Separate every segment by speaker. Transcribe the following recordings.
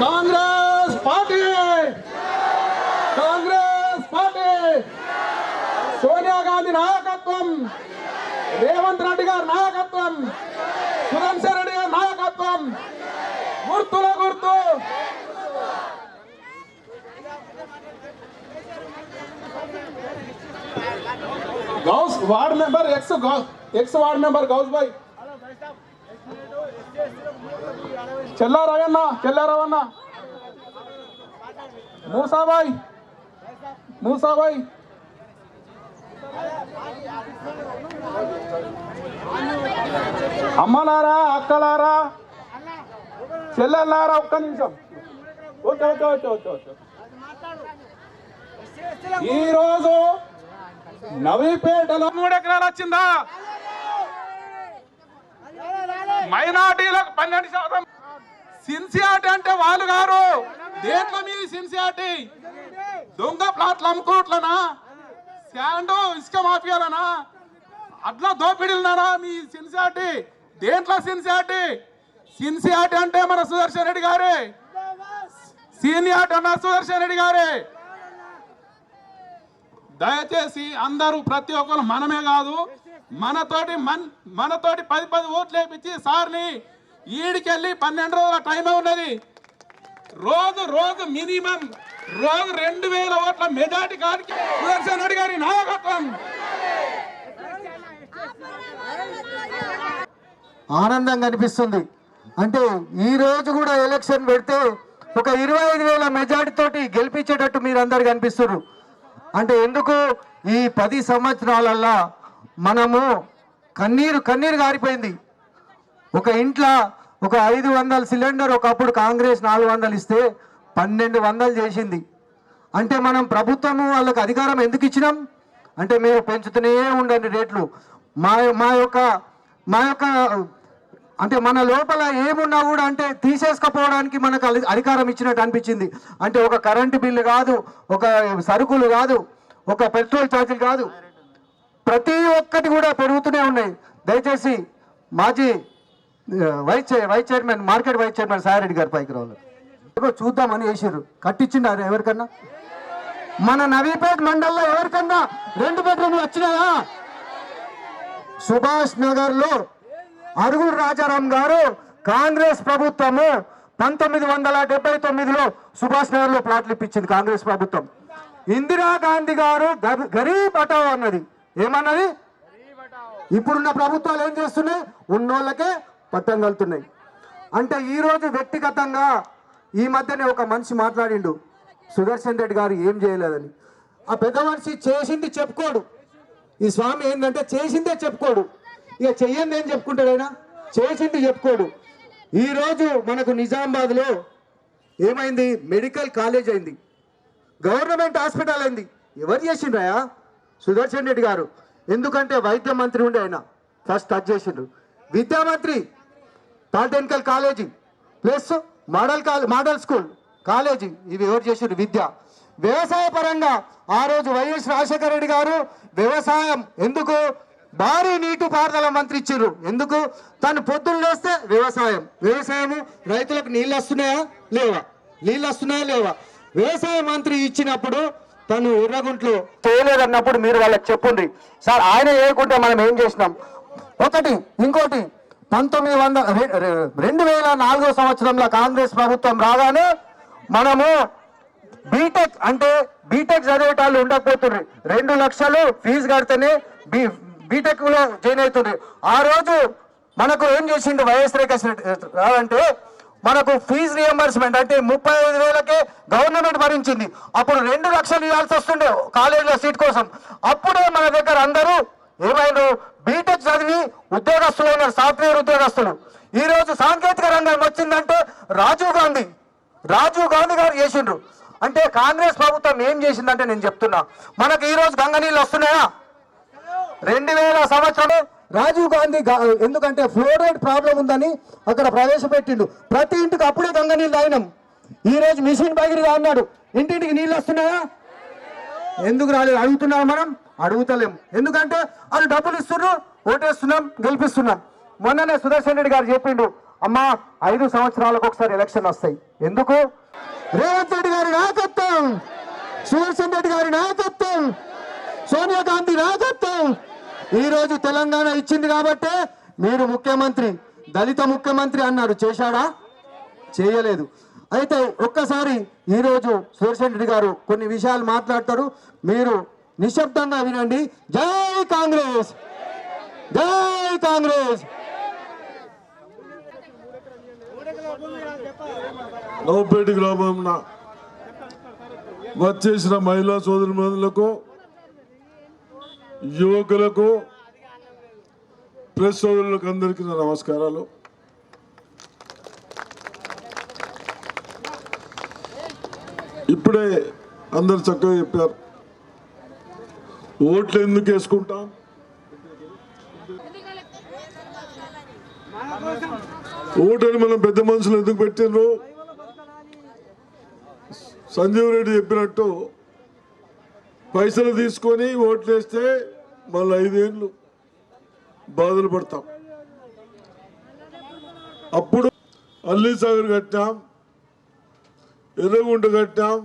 Speaker 1: Congress party! Congress party! Sonia Gandhi నాయకత్వం! రేవంత్ రెడ్డి గారి నాయకత్వం! Ghouse ward member ex ex ward member Ghouse భాయ్ చెల్లా రవన్న చెల్లా రవన్న మూసాబాయ్ మూసాబాయ్ అమ్మలారా అక్కలారా చెల్లెల్లారా ఒక్క నిమిషం okay okay okay okay okay ఈరోజు నవీపేటలో మూడు ఎకరాలు వచ్చిందా? మైనార్టీలకు పన్నెండు శాతం. సిన్సియారిటీ అంటే వాళ్ళు గారు దేంట్లో మీ సిన్సియారిటీ? దొంగ ప్లాట్లు అమ్ముకోవట్లనా? శాండు ఇసుక మాఫియాలనా? అట్లా దోపిడీలనా మీ సిన్సియారిటీ? దేంట్లో సిన్సియారిటీ? సిన్సియారిటీ అంటే మన సుదర్శన్ రెడ్డి గారే. సీనియారిటీ అన్న సుదర్శన్ రెడ్డి గారే. దయచేసి అందరూ ప్రతి ఒక్కరు మనమే కాదు మనతోటి మన్ మనతోటి పది పది ఓట్లు వేపించి సార్ని ఈడికెళ్ళి పన్నెండు రోజుల టైం ఉన్నది. రోజు రోజు మినిమం రోజు రెండు వేల ఓట్ల మెజార్టీ కాడికి సుదర్శన్ రెడ్డి గారి నాయకత్వం.
Speaker 2: ఆనందంగా అనిపిస్తుంది అంటే ఈ రోజు కూడా ఎలక్షన్ పెడితే ఒక ఇరవై ఐదు వేల మెజార్టీ తోటి గెలిపించేటట్టు మీరు అందరు కనిపిస్తున్నారు. అంటే ఎందుకు ఈ పది సంవత్సరాలల్లా మనము కన్నీరు కన్నీరు గారిపోయింది. ఒక ఇంట్లో ఒక ఐదు వందల సిలిండర్ ఒకప్పుడు కాంగ్రెస్ నాలుగు వందలు ఇస్తే పన్నెండు వందలు చేసింది. అంటే మనం ప్రభుత్వము వాళ్ళకి అధికారం ఎందుకు ఇచ్చినాం? అంటే మీరు పెంచుతూనే ఉండండి రేట్లు. మా మా యొక్క మా యొక్క అంటే మన లోపల ఏమున్నా కూడా అంటే తీసేసుకపోవడానికి మనకు అధికారం ఇచ్చినట్టు అనిపించింది. అంటే ఒక కరెంటు బిల్లు కాదు ఒక సరుకులు కాదు ఒక పెట్రోల్ ఛార్జీలు కాదు. ప్రతి ఒక్కటి కూడా పెరుగుతూనే ఉన్నాయి. దయచేసి మాజీ vice chair vice chairman market vice chairman Sai Reddy గారి పైకి రావాలి. ఏదో చూద్దామని వేసారు కట్టించిండారు ఎవరికన్నా? మన నవీపేట్ మండల్లో ఎవరికన్నా రెండు బెడ్రూమ్లు వచ్చినాయా? సుభాష్ నగర్లో లో అరుగుల రాజారాం గారు కాంగ్రెస్ ప్రభుత్వము పంతొమ్మిది వందల డెబ్బై తొమ్మిదిలో సుభాష్ నగర్లో ప్లాట్లు ఇప్పించింది కాంగ్రెస్ ప్రభుత్వం. ఇందిరా గాంధీ గారు గరీబ్ హటావ్ అన్నది. ఏమన్నది? ఇప్పుడున్న ప్రభుత్వాలు ఏం చేస్తున్నాయి? ఉన్నోళ్ళకే పట్టం కలుతున్నాయి అంటే ఈరోజు వ్యక్తిగతంగా ఈ మధ్యనే ఒక మనిషి మాట్లాడిండు. సుదర్శన్ రెడ్డి గారు ఏం చేయలేదని. ఆ పెద్ద మనిషి చేసింది చెప్పుకోడు. ఈ స్వామి ఏంటంటే చేసిందే చెప్పుకోడు. ఇక చెయ్యండి ఏం చెప్పుకుంటాడు ఆయన. చేసింది చెప్పుకోడు. ఈరోజు మనకు నిజామాబాద్లో ఏమైంది? మెడికల్ కాలేజ్ అయింది. గవర్నమెంట్ హాస్పిటల్ అయింది. ఎవరు చేసిండ్రాయా సుదర్శన్ రెడ్డి గారు. ఎందుకంటే వైద్య మంత్రి ఉండే ఆయన. ఫస్ట్ టచ్ చేసిండ్రు. విద్యామంత్రి పాలిటెక్నికల్ కాలేజీ ప్లస్ మోడల్ కాలే మోడల్ స్కూల్ కాలేజీ. ఇవి ఎవరు చేసిండ్రు? విద్య. వ్యవసాయ పరంగా ఆ రోజు వైఎస్ రాజశేఖర రెడ్డి గారు వ్యవసాయం ఎందుకు భారీ నీటి పారుదల మంత్రి ఇచ్చారు. ఎందుకు? తను పొద్దున్న లేస్తే వ్యవసాయం. వ్యవసాయము రైతులకు నీళ్ళు వస్తున్నాయా? లేవా? నీళ్ళు వస్తున్నాయా? లేవా? వ్యవసాయ మంత్రి ఇచ్చినప్పుడు తను ఎర్రగుంట్లో చేయలేదన్నప్పుడు మీరు వాళ్ళకి చెప్పుండ్రి. సార్ ఆయన వేయకుంటే మనం ఏం చేసినాం? ఒకటి ఇంకోటి పంతొమ్మిది వందల రెండు వేల నాలుగో సంవత్సరంలో కాంగ్రెస్ ప్రభుత్వం రాగానే మనము బీటెక్ అంటే బీటెక్ చదివేటాళ్ళు ఉండకపోతుండ్రి రెండు లక్షలు ఫీజు కడితేనే బీ బీటెక్లో జాయిన్ అవుతుండ్రి ఆ రోజు మనకు ఏం చేసిండు వైఎస్ రేఖ అంటే మనకు ఫీజు రియంబర్స్మెంట్ అంటే ముప్పై ఐదు వేలకే గవర్నమెంట్ భరించింది. అప్పుడు రెండు లక్షలు ఇవ్వాల్సి వస్తుండే కాలేజీలో సీట్ కోసం. అప్పుడే మన దగ్గర అందరూ ఏమైనా బీటెక్ చదివి ఉద్యోగస్తులు ఉన్నారు సాఫ్ట్వేర్ ఉద్యోగస్తులు. ఈ రోజు సాంకేతిక రంగం వచ్చిందంటే రాజీవ్ గాంధీ రాజీవ్ గాంధీ గారు చేసిండ్రు. అంటే కాంగ్రెస్ ప్రభుత్వం ఏం చేసిందంటే నేను చెప్తున్నా. మనకు ఈ రోజు గంగ నీళ్ళు వస్తున్నాయా? రెండు వేల సంవత్సరం రాజీవ్ గాంధీ ఎందుకంటే ఫ్లోరైడ్ ప్రాబ్లం ఉందని అక్కడ ప్రవేశపెట్టిండు. ప్రతి ఇంటికి అప్పుడే గంగ నీళ్ళు తాగినాం. ఈ రోజు మిషన్ బగిరిగా అన్నాడు. ఇంటింటికి నీళ్ళు వస్తున్నాయా? ఎందుకు రాలేదు? అడుగుతున్నాం మనం అడుగుతలేం. ఎందుకంటే వాళ్ళు డబ్బులు ఇస్తున్నారు ఓటేస్తున్నాం గెలిపిస్తున్నాం. మొన్ననే సుదర్శన్ రెడ్డి గారు చెప్పిండు అమ్మా ఐదు సంవత్సరాలకు ఒకసారి ఎలక్షన్ వస్తాయి. ఎందుకు? రేవంత్ రెడ్డి గారి నాయకత్వం సుదర్శన్ రెడ్డి గారి నాయకత్వం సోనియా గాంధీ నాయకత్వం. ఈ రోజు తెలంగాణ ఇచ్చింది కాబట్టి మీరు ముఖ్యమంత్రి దళిత ముఖ్యమంత్రి అన్నారు. చేశాడా? చేయలేదు. అయితే ఒక్కసారి ఈరోజు సుదర్శన్ గారు కొన్ని విషయాలు మాట్లాడతారు. మీరు నిశ్శబ్దంగా వినండి. జై కాంగ్రెస్! జై కాంగ్రెస్!
Speaker 3: నవపేట గ్రామంన వచ్చేసిన మహిళా సోదరులకు యువకులకు ప్రెస్ సోదరులకు అందరికీ నా నమస్కారాలు. ఇప్పుడే అందరు చక్కగా చెప్పారు. ఓట్లు ఎందుకు వేసుకుంటాం? ఓటని మనం పెద్ద మనుషులు ఎందుకు పెట్టిండ్రు సంజీవ్ రెడ్డి చెప్పినట్టు పైసలు తీసుకొని ఓట్లు వేస్తే మళ్ళీ ఐదేళ్ళు బాధలు పడతాం. అప్పుడు అల్లీ సాగర్ కట్టాం ఎర్రగుంట కట్టాం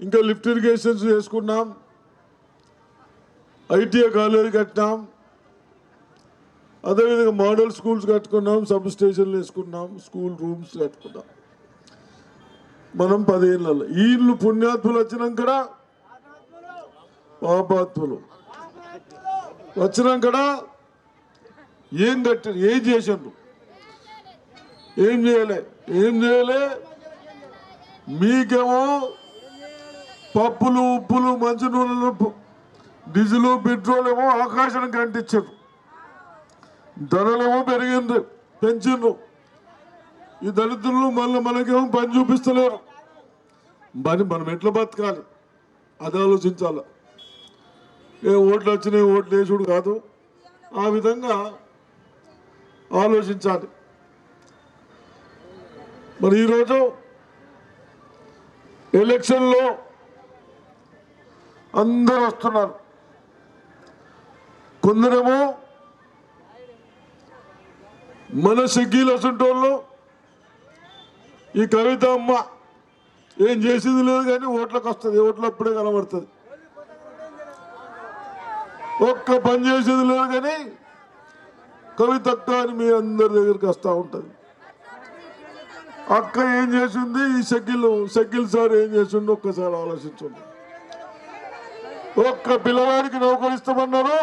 Speaker 3: ఇంకా లిఫ్ట్ ఇరిగేషన్స్ చేసుకున్నాం ఐటీఐ కాలేజ్ కట్టాం అదేవిధంగా మోడల్ స్కూల్స్ కట్టుకున్నాం సబ్ స్టేషన్లు వేసుకున్నాం స్కూల్ రూమ్స్ కట్టుకున్నాం. మనం పదేళ్ళలో ఈ ఇల్లు పుణ్యాత్ములు వచ్చినాక పాపాత్ములు. వచ్చినాక ఏం కట్టారు? ఏం చేసిండ్రు? ఏం చేయలే? ఏం చేయలే? మీకేమో పప్పులు ఉప్పులు మంచి నూనెలు డీజిల్ పెట్రోల్ ఏమో ఆకాశానికి అంటించారు ధరలేమో పెరిగింది పెంచిండ్రు. ఈ దళితులు మళ్ళీ మనకేమో పని చూపిస్తలేరు. మరి మనం ఎట్లా బతకాలి? అది ఆలోచించాలి? ఏ ఓట్లు వచ్చినాయి ఓట్లు వేసుడు కాదు. ఆ విధంగా ఆలోచించాలి. మరి ఈరోజు ఎలక్షన్లో అందరూ వస్తున్నారు. కొందరేమో మన షకీల్ వస్తుంటోళ్ళు ఈ కవిత అమ్మ ఏం చేసింది లేదు కానీ ఓట్లకు వస్తుంది ఓట్లు అప్పుడే కనబడుతుంది. ఒక్క పని చేసేది లేదు కానీ కవిత అని మీ అందరి దగ్గరికి వస్తూ ఉంటుంది. అక్క ఏం చేసింది? ఈ సకిల్ సకిల్ సార్ ఏం చేసిండు? ఒక్కసారి ఆలోచించండి. ఒక్క పిల్లవాడికి నౌకరిస్తామన్నారు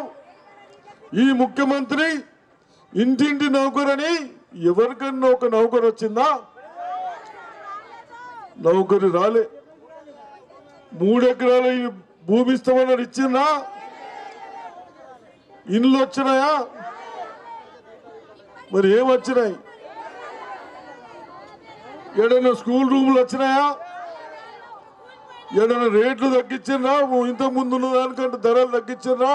Speaker 3: ఈ ముఖ్యమంత్రి ఇంటింటి నౌకరని ఎవరికన్నా ఒక నౌకరు వచ్చిందా? నౌకరి రాలే. మూడెకరాలు ఈ భూమి ఇస్తామన్నారు ఇచ్చిందా? ఇండ్లు వచ్చినాయా? మరి ఏం వచ్చినాయి? ఏడైనా స్కూల్ రూములు వచ్చినాయా? ఏదైనా రేట్లు తగ్గించినా ఇంతకు ముందు ఉన్న దానికంటే ధరలు తగ్గించినా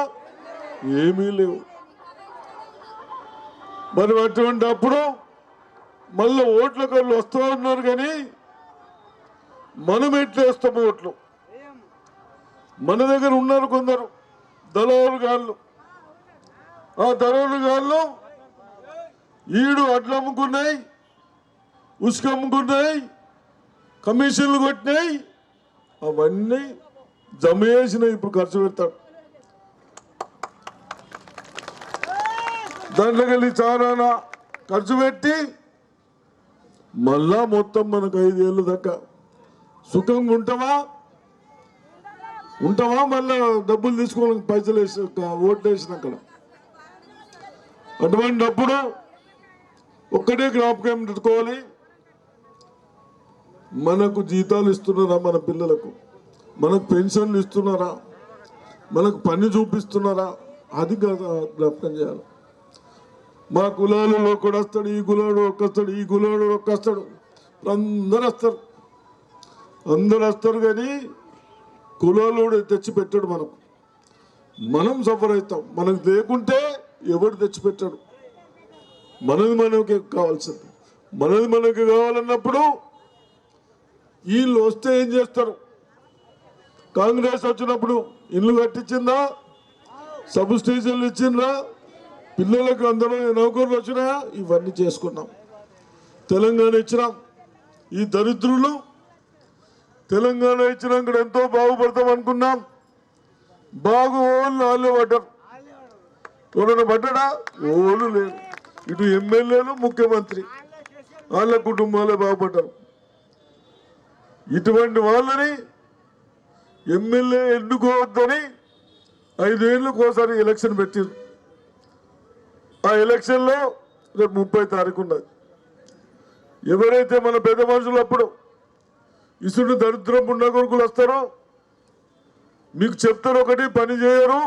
Speaker 3: ఏమీ లేవు. మరి అటువంటి అప్పుడు మళ్ళీ ఓట్ల కళ్ళు వస్తూ ఉన్నారు కానీ మనం ఎట్లా ఓట్లు? మన దగ్గర ఉన్నారు కొందరు దళారు గాళ్ళు ఆ దళారు గాళ్ళు ఈడు అడ్లు అమ్ముకున్నాయి ఉసుక అమ్ముకున్నాయి కమిషన్లు కొట్టినాయి అవన్నీ జమ చేసినాయి ఇప్పుడు ఖర్చు పెడతాడు దాంట్లోకి వెళ్ళి చాలా ఖర్చు పెట్టి మళ్ళా మొత్తం మనకు ఐదేళ్ళు దాకా. సుఖంగా ఉంటావా? ఉంటావా? మళ్ళా డబ్బులు తీసుకోవాలి పైసలు వేసి ఓట్లు అక్కడ. అటువంటిప్పుడు ఒక్కటే జ్ఞాపకం పెట్టుకోవాలి. మనకు జీతాలు ఇస్తున్నారా మన పిల్లలకు? మనకు పెన్షన్లు ఇస్తున్నారా? మనకు పని చూపిస్తున్నారా? అది జ్ఞాపకం చేయాలి. మా కులాలలో కూడా వస్తాడు ఈ కులాడు ఒక్కస్తాడు ఈ కులాడు ఒక్కస్తాడు. అందరు వస్తారు అందరు వస్తారు కానీ కులాలోడు తెచ్చి పెట్టాడు మనకు. మనం సఫర్ అవుతాం. మనకు లేకుంటే ఎవడు తెచ్చిపెట్టాడు మనది మనకి కావాల్సింది. మనది మనకి కావాలన్నప్పుడు వీళ్ళు వస్తే ఏం చేస్తారు? కాంగ్రెస్ వచ్చినప్పుడు ఇల్లు కట్టించిందా? సబ్ స్టేషన్లు పిల్లలకు అందరూ నౌకర్లు వచ్చినాయా? ఇవన్నీ చేసుకున్నాం. తెలంగాణ ఇచ్చినాం. ఈ దరిద్రులు తెలంగాణ ఇచ్చినాక ఎంతో బాగుపడతాం అనుకున్నాం. బాగు వాళ్ళు పడ్డారు. ఎవరైనా పడ్డాడా? ఓలు లేరు ఇటు ఎమ్మెల్యేలు ముఖ్యమంత్రి. వాళ్ళ కుటుంబాలే బాగుపడ్డారు. ఇటువంటి వాళ్ళని ఎమ్మెల్యే ఎన్నుకోవద్దని ఐదేళ్ళకు ఒకసారి ఎలక్షన్ పెట్టారు. ఆ ఎలక్షన్లో రేపు ముప్పై తారీఖు ఉన్నది. ఎవరైతే మన పెద్ద మనుషులు అప్పుడు ఇసుడు దరిద్రం ఉన్న కొడుకులు వస్తారో మీకు చెప్తారు ఒకటి పని చేయరు.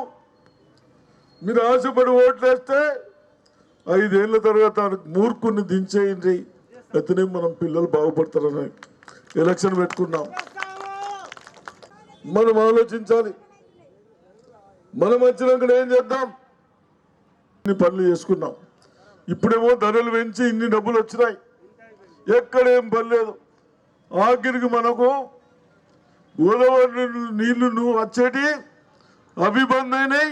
Speaker 3: మీరు ఆశపడి ఓట్లేస్తే ఐదేళ్ళ తర్వాత మూర్ఖుని దించేయండి. అతనే మనం పిల్లలు బాగుపడతారని ఎలక్షన్ పెట్టుకున్నాం. మనం ఆలోచించాలి. మనం వచ్చినాక ఏం చేద్దాం? ఇన్ని పనులు చేసుకున్నాం. ఇప్పుడేమో ధరలు పెంచి ఇన్ని డబ్బులు వచ్చినాయి. ఎక్కడేం పని లేదు. ఆఖరికి మనకు గోదావరి నీళ్ళు నువ్వు వచ్చేటి అవి బంద్ అయినాయి.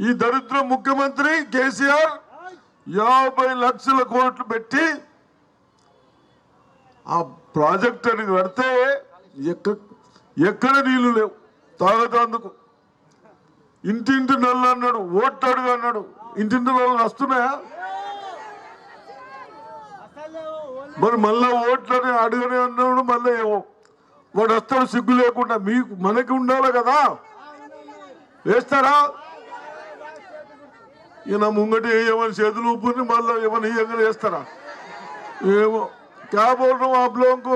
Speaker 3: ఈ దరిద్ర ముఖ్యమంత్రి కేసీఆర్ యాభై లక్షల కోట్లు పెట్టి ఆ ప్రాజెక్ట్ అని కడితే ఎక్క ఎక్కడ నీళ్ళు లేవు. తాగతాందుకు ఇంటింటి నల్లు అన్నాడు ఓట్లాడుగా అన్నాడు. ఇంటింటి నల్లు వస్తున్నాయా మరి మళ్ళా ఓట్లని అడుగనే అన్నాడు మళ్ళీ ఏమో. వాడు వస్తాడు సిగ్గు లేకుండా మీకు మనకి ఉండాలి కదా. వేస్తారా? ఈయన ముంగటి ఏమని చేతులు ఊపుని మళ్ళీ ఏమని ఇయ్యంగా వేస్తారా ఏమో क्या बोल रहा हूँ आप लोगों को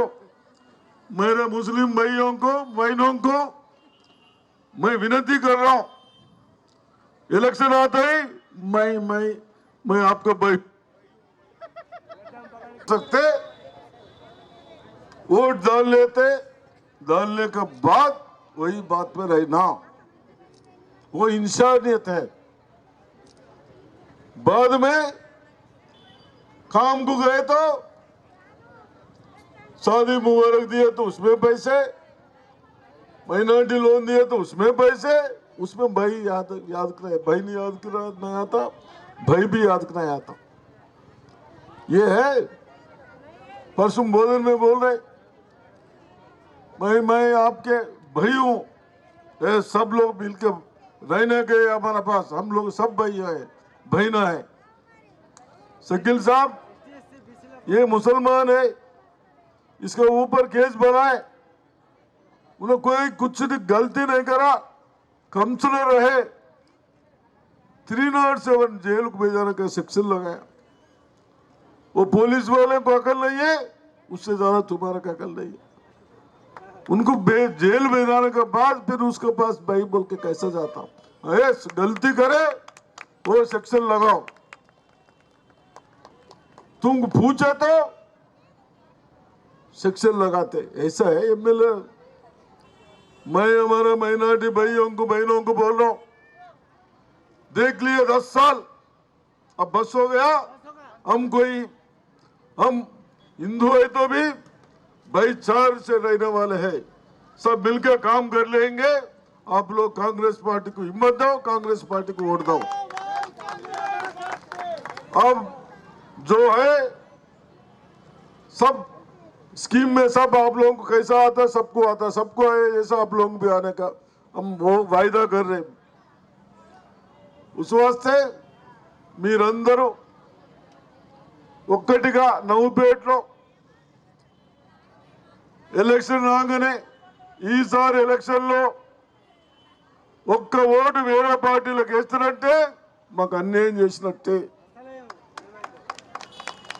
Speaker 3: मेरे मुस्लिम भाइयों को बहनों को मैं विनती कर रहा हूं इलेक्शन आता ही मैं मैं मैं आपका भाई सकते वोट डाल लेते डालने के बाद वही बात पे रहना वो इंसानियत है बाद में काम को गए तो शादी मुबारक दिए तो उसमें पैसे, माइनॉरिटी लोन दिए तो उसमें पैसे, उसमें भाई याद याद कराए, भाई नहीं याद करा नहीं आता भाई भी याद नहीं आता ये है, परसों बोलन में बोल रहे, भाई मैं आपके भाई हूँ सब लोग मिलकर रहने के हमारे पास, हम लोग सब भाई है। बहना है। शकील साहब, ये मुसलमान है। इसके ऊपर केस बनाए। उन्हें कोई कुछ गलती नहीं करा से रहे। थ्री नॉट सेवन जेल को भेजाने का सेक्शन लगाया। वो पुलिस वाले को अकल नहीं है, उससे ज़्यादा तुम्हारा का अकल नहीं है। उनको बे- जेल भेजाने के बाद फिर उसके पास भाई बोल के कैसा जाता। गलती करे सेक्शन लगाओ। तुम पूछे तो सेक्शन लगाते। ऐसा है एमएलए? मैं हमारे माइनॉरिटी भाइयों को, बहनों को बोल रहा हूँ। देख लिए दस साल, अब बस हो गया। हम कोई, हम हिंदू है तो भी भाईचार से रहने वाले हैं। सब मिलकर काम कर लेंगे। आप लोग कांग्रेस पार्टी को हिम्मत दो, कांग्रेस पार्टी को वोट दो। अब जो है सब स्कीम में सब आप लोगों को कैसा आता है सबको आता है सबको है ऐसा आप लोगों को भी आने का हम वो वायदा कर रहे हैं ఉస్ వస్తే మీరందరూ ఒక్కటిగా నవ్వుపేటలో ఎలక్షన్ రాగానే ఈసారి ఎలక్షన్లో ఒక్క ఓటు వేరే పార్టీలకు వేస్తారంటే మాకు అన్యాయం చేసినట్టే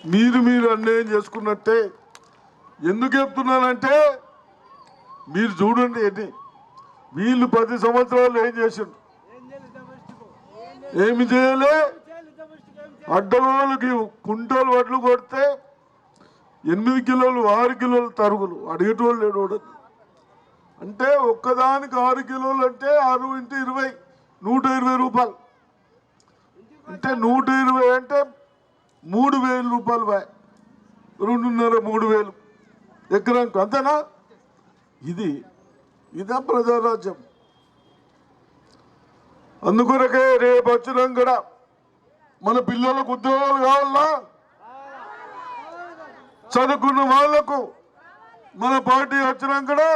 Speaker 3: మీరు మీరు అన్యాయం చేసుకున్నట్టే ఎందుకు చెప్తున్నానంటే మీరు చూడండి ఎన్ని వీళ్ళు పది సంవత్సరాలు ఏం చేసిండ్రు? ఏమి చేయలే? అడ్డగోలుకి కుంటలు వడ్లు కొడితే ఎనిమిది కిలోలు ఆరు కిలోలు తరుగులు. అడిగేటోళ్ళు లేడు వాడు. అంటే ఒక్కదానికి ఆరు కిలోలు అంటే ఆరు ఇంటూ ఇరవై నూట ఇరవై రూపాయలు. అంటే నూట ఇరవై అంటే మూడు వేలు రూపాయలు బాయ్ రెండున్నర మూడు వేలు ఎకరానికి అంతేనా? ఇది ఇదా ప్రజారాజ్యం. అందుకొరకే రేపు వచ్చినాం కూడా మన పిల్లలకు ఉద్యోగాలు కావాలా? చదువుకున్న వాళ్ళకు మన పార్టీ వచ్చినాం కూడా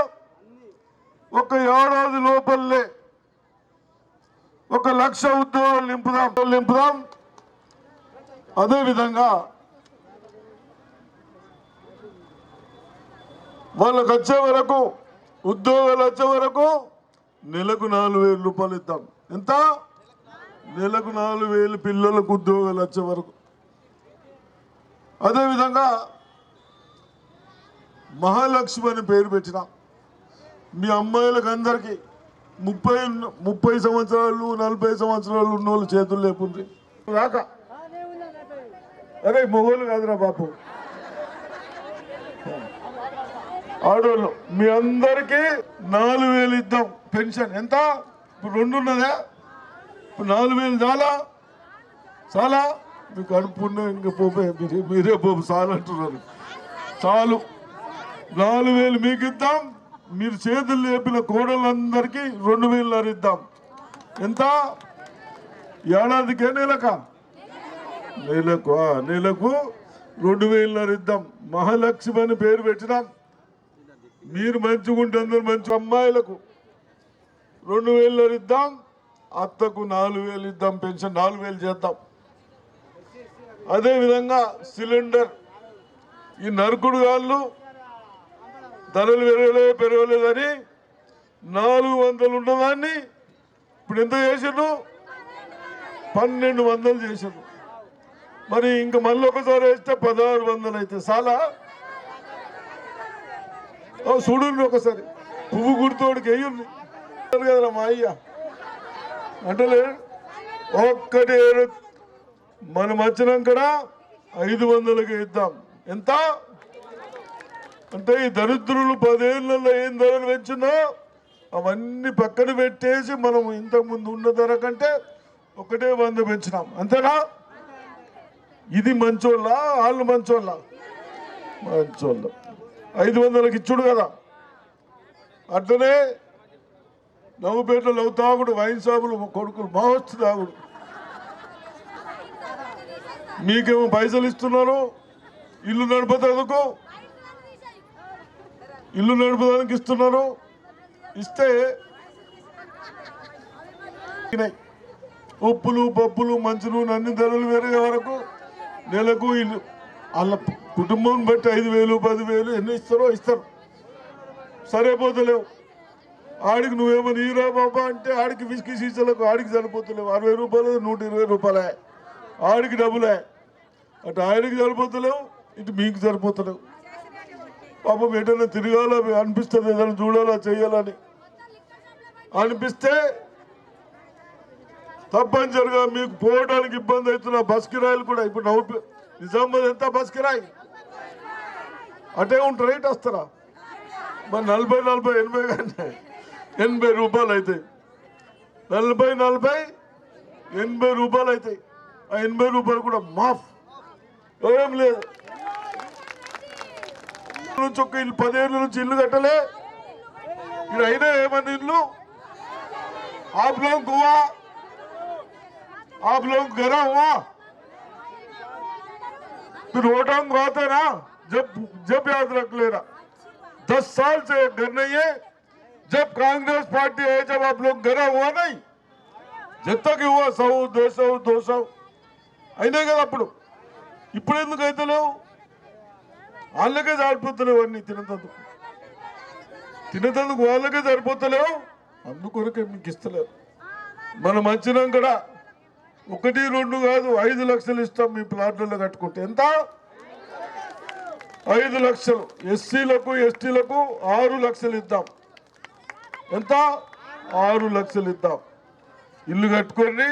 Speaker 3: ఒక ఏడాది లోపలే ఒక లక్ష ఉద్యోగాలు నింపుదాం నింపుదాం. అదేవిధంగా వాళ్ళకు వచ్చే వరకు ఉద్యోగాలు వచ్చే వరకు నెలకు నాలుగు వేలు రూపాయలు ఇద్దాం. ఎంత? నెలకు నాలుగు వేలు పిల్లలకు ఉద్యోగాలు వచ్చే వరకు. అదేవిధంగా మహాలక్ష్మి అని పేరు పెట్టిన. మీ అమ్మాయిలకు అందరికీ ముప్పై ముప్పై సంవత్సరాలు నలభై సంవత్సరాలు ఉన్న వాళ్ళు చేతులు లేకుండా రాక. అరే మొగోలు కాదురా బాపు. ఆడోళ్ళు మీ అందరికీ నాలుగు వేలు ఇద్దాం. పెన్షన్. ఎంత? ఇప్పుడు రెండు ఉన్నదా ఇప్పుడు నాలుగు వేలు చాలా? చాలా? మీకు అనుకున్న ఇంకా పోపే మీరే మీరే పోపు చాలు అంటున్నారు. చాలు. నాలుగు వేలు మీకు ఇద్దాం. మీరు చేతులు లేపిన కోడలందరికీ రెండు వేలు ఇద్దాం ఎంత? ఏడాదికే నెలక నెలకు నీలకు నెలకు రెండు వేలున్నర ఇద్దాం. మహాలక్ష్మి అని పేరు పెట్టినాం. మీరు మంచిగుంటే అందరు మంచి అమ్మాయిలకు రెండు వేలున్నర ఇద్దాం. అత్తకు నాలుగు వేలు ఇద్దాం పెన్షన్ నాలుగు వేలు చేద్దాం. అదేవిధంగా సిలిండర్. ఈ నరకుడు గాళ్ళు ధరలు పెరగలే పెరగలేదని నాలుగు వందలు ఉన్నదాన్ని ఇప్పుడు ఎంత చేసిండ్రు? పన్నెండు వందలు చేసిండ్రు. మరి ఇంక మళ్ళీ ఒకసారి వేస్తే పదహారు వందలు అయితే. చాలా ఓ చూడండి ఒకసారి. పువ్వు గుర్తోడికి వేయండి. కదరా మా అయ్య. అంటే ఒక్కటి మనం వచ్చినాక ఐదు వందలకి ఇద్దాం. ఎంత? అంటే ఈ దరిద్రులు పదేళ్ళలో ఏం ధరలు పెంచినా అవన్నీ పక్కన పెట్టేసి మనం ఇంతకుముందు ఉన్న ధర కంటే ఒకటే వంద పెంచినాం. అంతేనా? ఇది మంచోళ్ళ? వాళ్ళు మంచోళ్ళ? మంచోళ్ళ. ఐదు వందలకి ఇచ్చుడు కదా. అట్లనే నవ్వుపేటలో లవ్ తాగుడు వైన్ షాపులు కొడుకులు మావచ్చు తాగుడు. మీకేమో పైసలు ఇస్తున్నారు? ఇల్లు నడపదందుకు ఇల్లు నడపడానికి ఇస్తున్నారు? ఇస్తే ఉప్పులు పప్పులు మంచులు అన్ని ధరలు పెరిగే వరకు నెలకు ఇల్లు వాళ్ళ కుటుంబం బట్టి ఐదు వేలు పదివేలు ఎన్ని ఇస్తారో ఇస్తారు. సరిపోతలేవు ఆడికి నువ్వేమని ఈరా బాబా అంటే ఆడికి విసికి సీసాలకు ఆడికి సరిపోతలేవు. అరవై రూపాయలు నూట ఇరవై రూపాయలే. ఆడికి డబ్బులే అటు ఆడికి సరిపోతలేవు ఇటు మీకు సరిపోతలేవు. పాపం ఎటైనా తిరగాల అనిపిస్తుంది ఏదైనా చూడాలా చేయాలని అనిపిస్తే తప్పనిసరిగా మీకు పోవడానికి ఇబ్బంది అవుతున్న బస్ కిరాయిలు కూడా ఇప్పుడు నవ్వు నిజామాబాద్ ఎంత బస్ కిరాయి? అటే ఉంటారు రేట్ వస్తారా? మరి నలభై నలభై ఎనభై కానీ ఎనభై రూపాయలు అవుతాయి. నలభై నలభై ఎనభై రూపాయలు అవుతాయి. ఆ ఎనభై రూపాయలు కూడా మాఫ్. ఏం లేదు. నుంచి ఒక ఇల్లు పదిహేను నుంచి ఇల్లు కట్టలే. ఇక్కడ అయినా ఏమన్నా ఇల్లు? ఆఫ్లో గోవా आप लोग गरा हुआ फिर वोटांग आते ना जब जब याद रख लेना दस साल से घर नहीं है जब कांग्रेस पार्टी है जब आप लोग गरा हुआ नहीं जब तक हुआ सौ दो सौ दो सौ అయినాయి కదా అప్పుడు ఇప్పుడు ఎందుకు అయితే లేవు వాళ్ళకే సరిపోతలేవు అన్ని తినందుకు తినేందుకు వాళ్ళకే సరిపోతలేవు అందుకొరకే మీకు ఇస్తలేరు మనం వచ్చినాం కూడా ఒకటి రెండు కాదు ఐదు లక్షలు ఇస్తాం మీ ప్లాట్లలో కట్టుకుంటే. ఎంత? ఐదు లక్షలు. ఎస్సీలకు ఎస్టీలకు ఆరు లక్షలు ఇద్దాం. ఎంత? ఆరు లక్షలు ఇద్దాం. ఇల్లు కట్టుకొని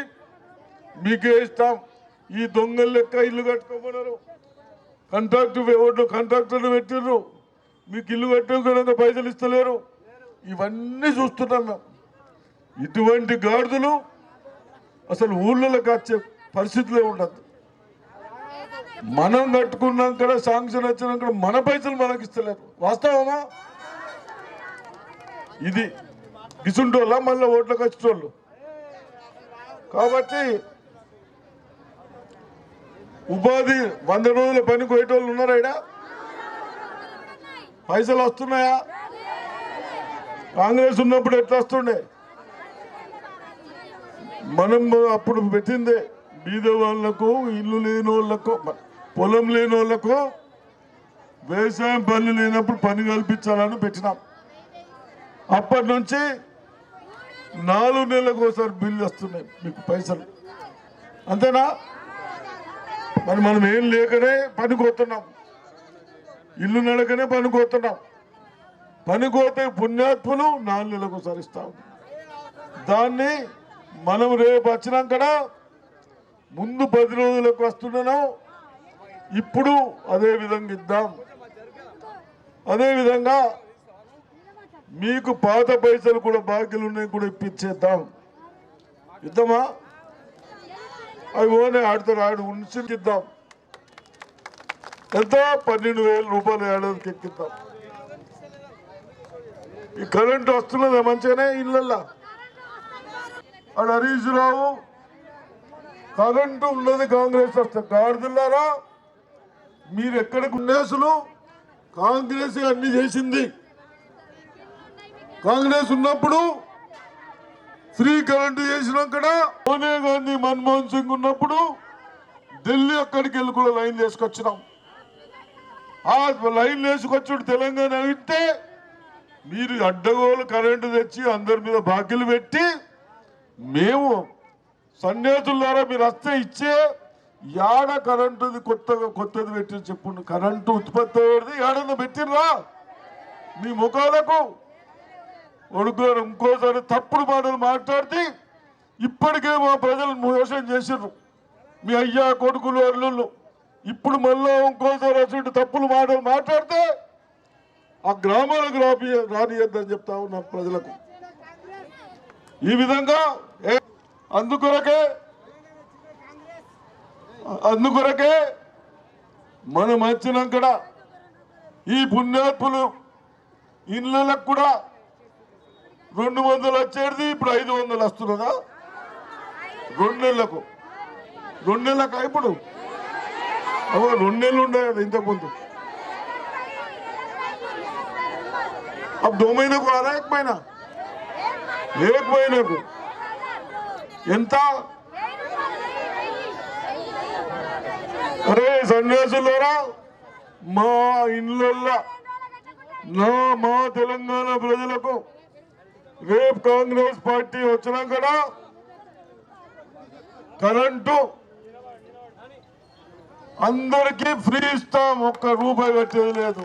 Speaker 3: మీకే ఇస్తాం. ఈ దొంగల లెక్క ఇల్లు కట్టుకోమన్నారు. కంట్రాక్టర్ ఎవరు? కాంట్రాక్టర్లు పెట్టిర్రు. మీకు ఇల్లు కట్టుకోవడానికి పైసలు ఇస్తలేరు. ఇవన్నీ చూస్తున్నాం మేము. ఇటువంటి గాడిదలు అసలు ఊళ్ళలోకి వచ్చే పరిస్థితులే ఉండదు. మనం కట్టుకున్నాక శాంక్షన్ వచ్చినాక మన పైసలు మనకి ఇస్తలేరు వాస్తవమా? ఇది గిసుంటోళ్ళ మళ్ళీ ఓట్లకు వచ్చేటోళ్ళు కాబట్టి ఉపాధి వంద రోజుల పనికి పోయేటోళ్ళు ఉన్నారా ఈడ? పైసలు వస్తున్నాయా? కాంగ్రెస్ ఉన్నప్పుడు ఎట్లా వస్తుండే? మనం అప్పుడు పెట్టిందే బీద వాళ్ళకు ఇల్లు లేని వాళ్ళకు పొలం లేని వాళ్ళకు వ్యవసాయం పనులు లేనప్పుడు పని కల్పించాలని పెట్టినాం. అప్పటి నుంచి నాలుగు నెలలకు ఒకసారి బిల్లు వస్తున్నాయి మీకు పైసలు. అంతేనా? మరి మనం ఏం లేకనే పని కోతున్నాం ఇల్లు నడకనే పని కోతున్నాం పని కోతే పుణ్యాత్ములు నాలుగు నెలలకు ఒకసారి ఇస్తాం. దాన్ని మనం రేపు వచ్చినాక ముందు పది రోజులకు వస్తున్నాం ఇప్పుడు అదే విధంగా ఇద్దాం. అదేవిధంగా మీకు పాత పైసలు కూడా బాకీలు ఉన్నాయి కూడా ఇప్పించేద్దాం. ఇద్దామా? అవి ఓనే ఆడతారు ఆడు ఉంచిద్దాం ఎంత? పన్నెండు వేల రూపాయలు ఏడాదికి ఎక్కిద్దాం. ఈ కరెంటు వస్తున్నదా మంచిగానే? ఇళ్ళల్లో. అండ్ హరీష్ రావు. కరెంటు ఉన్నది కాంగ్రెస్ వస్తే గాడిదిల్లారా మీరు ఎక్కడికి ఉండేసులు కాంగ్రెస్ అన్ని చేసింది. కాంగ్రెస్ ఉన్నప్పుడు ఫ్రీ కరెంటు చేసినాక సోనియా గాంధీ మన్మోహన్ సింగ్ ఉన్నప్పుడు ఢిల్లీ అక్కడికి వెళ్ళి కూడా లైన్ చేసుకొచ్చినాం ఆ లైన్ వేసుకొచ్చుడు తెలంగాణ వింటే మీరు అడ్డగోలు కరెంటు తెచ్చి అందరి మీద బాకీలు పెట్టి మేము సన్యాసులారా మీరు వస్తే ఇచ్చే యాడ కరెంటుది కొత్తగా కొత్తది పెట్టి చెప్పండి కరెంటు ఉత్పత్తి అయ్యేది ఏడన్నా పెట్టినరా మీ ముఖాలకు. ఒడుగురు ఇంకోసారి తప్పుడు మాటలు మాట్లాడితే ఇప్పటికే మా ప్రజలు మోసం చేసిర్రు. మీ అయ్యా కొడుకులు అల్లుళ్ళు. ఇప్పుడు మళ్ళీ ఇంకోసారి అటువంటి తప్పులు మాటలు మాట్లాడితే ఆ గ్రామాలకు రాపి రానియద్దని చెప్తా ఉన్నారు ప్రజలకు. ఈ విధంగా అందుకొరకే అందుకొరకే మనం వచ్చినాక ఈ పుణ్యాత్ములు ఇళ్ళకు కూడా రెండు వందలు వచ్చేది ఇప్పుడు ఐదు వందలు వస్తున్నదా రెండు నెలలకు రెండు నెలలకు ఇప్పుడు అవ్వ, రెండు నెలలు ఉండే కదా ఇంతకుముందు अब दो महीने को आ रहा है एक महीना एक महीने को ఎంత? అరే సన్యాసులారా మా ఇళ్ళల్లో నా మా తెలంగాణ ప్రజలకు రేపు కాంగ్రెస్ పార్టీ వచ్చినా కూడా కరెంటు అందరికీ ఫ్రీ ఇస్తాం ఒక్క రూపాయి పెట్టేది లేదు.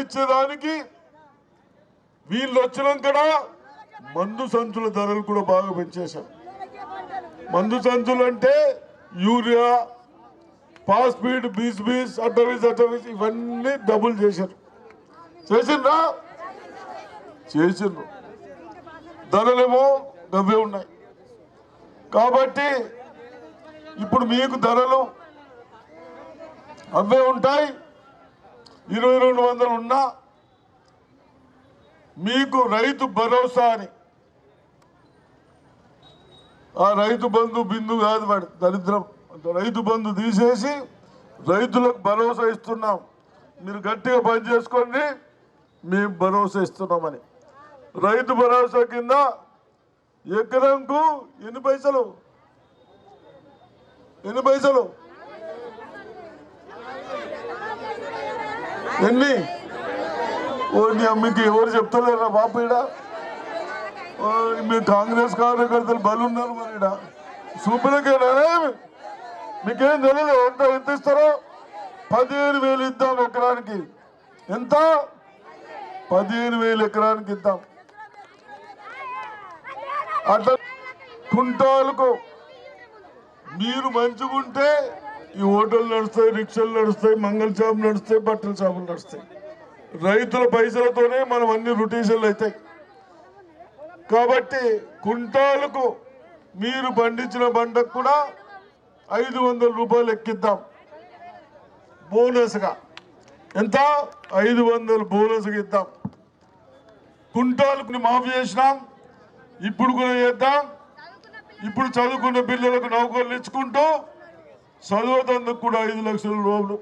Speaker 3: ఇచ్చేదానికి వీళ్ళు వచ్చినాక మందు సంచుల ధరలు కూడా బాగా పెంచేశారు. మందు సంచులు అంటే యూరియా ఫాస్ఫీడ్ బీస్ బీస్ అటవీస్ అటవీస్ ఇవన్నీ డబుల్ చేశారు. చేసిండ్రా? చేసిండ్రు. ధరలేమో గవ్వే ఉన్నాయి. కాబట్టి ఇప్పుడు మీకు ధరలు అవే ఉంటాయి. ఇరవై రెండు వందలు ఉన్నా మీకు రైతు భరోసా అని. ఆ రైతు బంధు బిందు కాదు వాడు దరిద్రం. రైతు బంధు తీసేసి రైతులకు భరోసా ఇస్తున్నాం. మీరు గట్టిగా పని చేసుకోండి మేము భరోసా ఇస్తున్నామని. రైతు భరోసా కింద ఎకరంకు ఎన్ని పైసలు? ఎన్ని పైసలు? ఎన్ని? ఓ నీ అమ్మకి ఎవరు చెప్తలేరా బాబు ఈడ? మీ కాంగ్రెస్ కార్యకర్తలు బలున్నారు మరి ఈడ. సూపర్కేనా మీకేం తెలియదు ఎంత ఎంత ఇస్తారో? పదిహేను వేలు ఇద్దాం ఎకరానికి. ఎంత? పదిహేను వేలు ఎకరానికి ఇద్దాం. అట్లా కుంటాలకు. మీరు మంచిగుంటే ఈ హోటల్ నడుస్తాయి రిక్షాలు నడుస్తాయి మంగళ షాపులు నడుస్తాయి బట్టల షాపులు నడుస్తాయి. రైతుల పైసలతోనే మనం అన్ని రొటేషన్లు అవుతాయి కాబట్టి కుంటాలకు మీరు పండించిన పంటకు కూడా ఐదు వందల రూపాయలు ఎక్కిద్దాం బోనస్గా. ఎంత? ఐదు వందలు బోనస్గా ఇద్దాం. కుంటాలకు మాఫీ చేసినాం. ఇప్పుడు కూడా చేద్దాం. ఇప్పుడు చదువుకున్న పిల్లలకు నౌకర్లు ఇచ్చుకుంటూ చదువుతందుకు కూడా ఐదు లక్షల రూపాయలు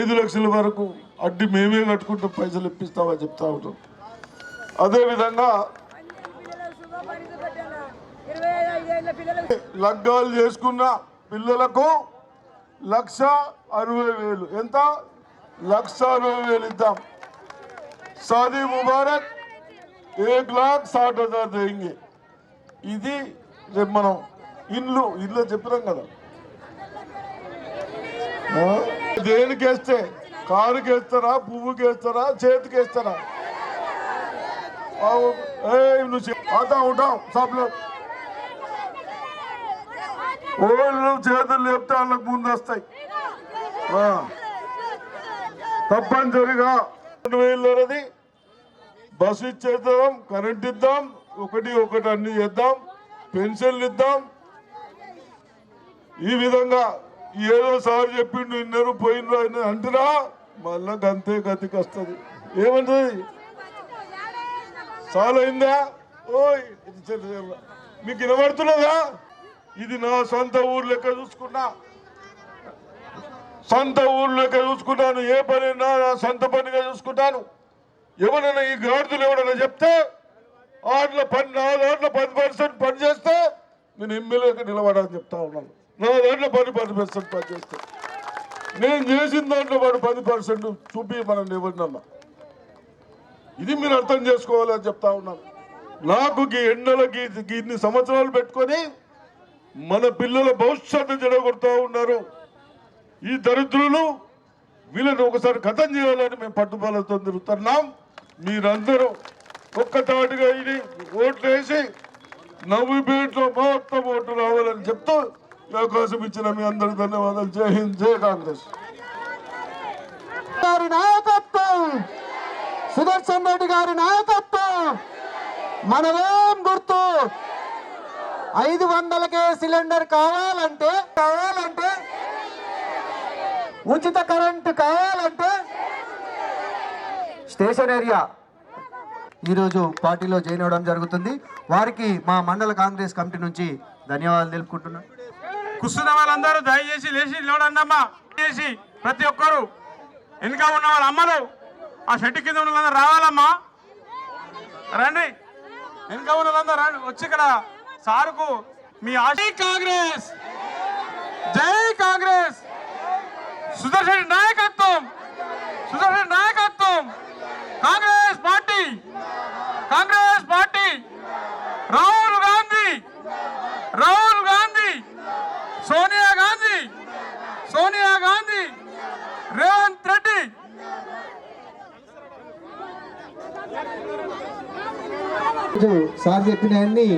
Speaker 3: ఐదు లక్షల వరకు అడ్డి మేమే కట్టుకుంటూ పైసలు ఇప్పిస్తామని చెప్తా ఉంటాం. అదేవిధంగా లగ్గాలు చేసుకున్న పిల్లలకు లక్ష అరవై వేలు. ఎంత? లక్ష అరవై వేలు ఇద్దాం. సాదీ ముబారక్ ఏక్ లాక్ సాట్ హజార్ దేంగే. ఇది రేపు మనం ఇల్లు ఇల్లు చెప్పినాం కదా. దేనికి వేస్తే కారుకి వేస్తారా పువ్వుకి వేస్తారా చేతికి వేస్తారా? ఉంటాం సభలో చేతులు లేపితే వాళ్ళకి ముందు వస్తాయి. తప్పనిసరిగా రెండు వేలది బస్సు ఇచ్చేద్దాం కరెంట్ ఇద్దాం ఒకటి ఒకటి అన్ని చేద్దాం పెన్షన్లు ఇద్దాం. ఈ విధంగా ఏదో సార్ చెప్పిండు ఇన్నరు పోయినరు అని అంటున్నా మళ్ళా గంతే గతికి వస్తుంది. ఏమంటుంది చాలా అయిందా ఓయ్ ఇది మీకు వినబడుతున్నదా? ఇది నా సొంత ఊరు లెక్క చూసుకున్నా. సొంత ఊరు లెక్క చూసుకున్నాను ఏ పని నా సొంత పనిగా చూసుకుంటాను. ఎవరైనా ఈ గాడిదలు ఎవరైనా చెప్తే ఆటల పని నాలుగు దాంట్లో పది పర్సెంట్ పని చేస్తే నేను ఎమ్మెల్యేకి నిలబడాలని చెప్తా ఉన్నాను. నా దాంట్లో పది పది పర్సెంట్ పని నేను చేసిన దాంట్లో వాడు పది పర్సెంట్ చూపి మనం ఎవరినన్నా ఇది మీరు అర్థం చేసుకోవాలని చెప్తా ఉన్నాను నాకు గీ ఎండలకి ఇన్ని సంవత్సరాలు పెట్టుకొని మన పిల్లల భవిష్యత్తు చెడగొడుతూ ఉన్నారు. ఈ దరిద్రులు వీళ్ళని ఒకసారి కథం చేయాలని మేము పట్టుబలతో తిరుగుతున్నాం. మీరందరూ ఒక్కతాటిగా ఇది ఓట్లు వేసి నవ్వుపేటలో మొత్తం ఓట్లు రావాలని చెప్తూ ఈ కోసం ఇచ్చిన మీ అందరికి ధన్యవాదాలు. జై హింద్ జై కాంగ్రెస్.
Speaker 2: గారి నాయకత్వం. సుదర్శన్ రెడ్డి గారి నాయకత్వం. మనదేం గుర్తు? ఐదు వందలకే సిలిండర్ కావాలంటే కావాలంటే ఉచిత కరెంటు కావాలంటే స్టేషన్ ఏరియా. ఈరోజు పార్టీలో జాయిన్ అవ్వడం జరుగుతుంది. వారికి మా మండల కాంగ్రెస్ కమిటీ నుంచి ధన్యవాదాలు తెలుపుకుంటున్నాను
Speaker 1: కూర్చున్న వాళ్ళందరూ దయచేసి లేచి నిలబడండమ్మా చేసి ప్రతి ఒక్కరు వెనుక ఉన్న వాళ్ళ అమ్మలు ఆ షెడ్ కింద ఉన్న వాళ్ళందరూ రావాలమ్మా. రండి. వెనుక ఉన్న వాళ్ళందరూ వచ్చి ఇక్కడ సారుకు మీ ఆశ కాంగ్రెస్! జై కాంగ్రెస్! సుదర్శన్ నాయకత్వం! సుదర్శన్ నాయకత్వం! Congress party! Congress party! Rao Gandhi Rahul Gandhi Sonia Gandhi Sonia Gandhi Revanth Reddy.
Speaker 2: Sir చెప్పిన అన్ని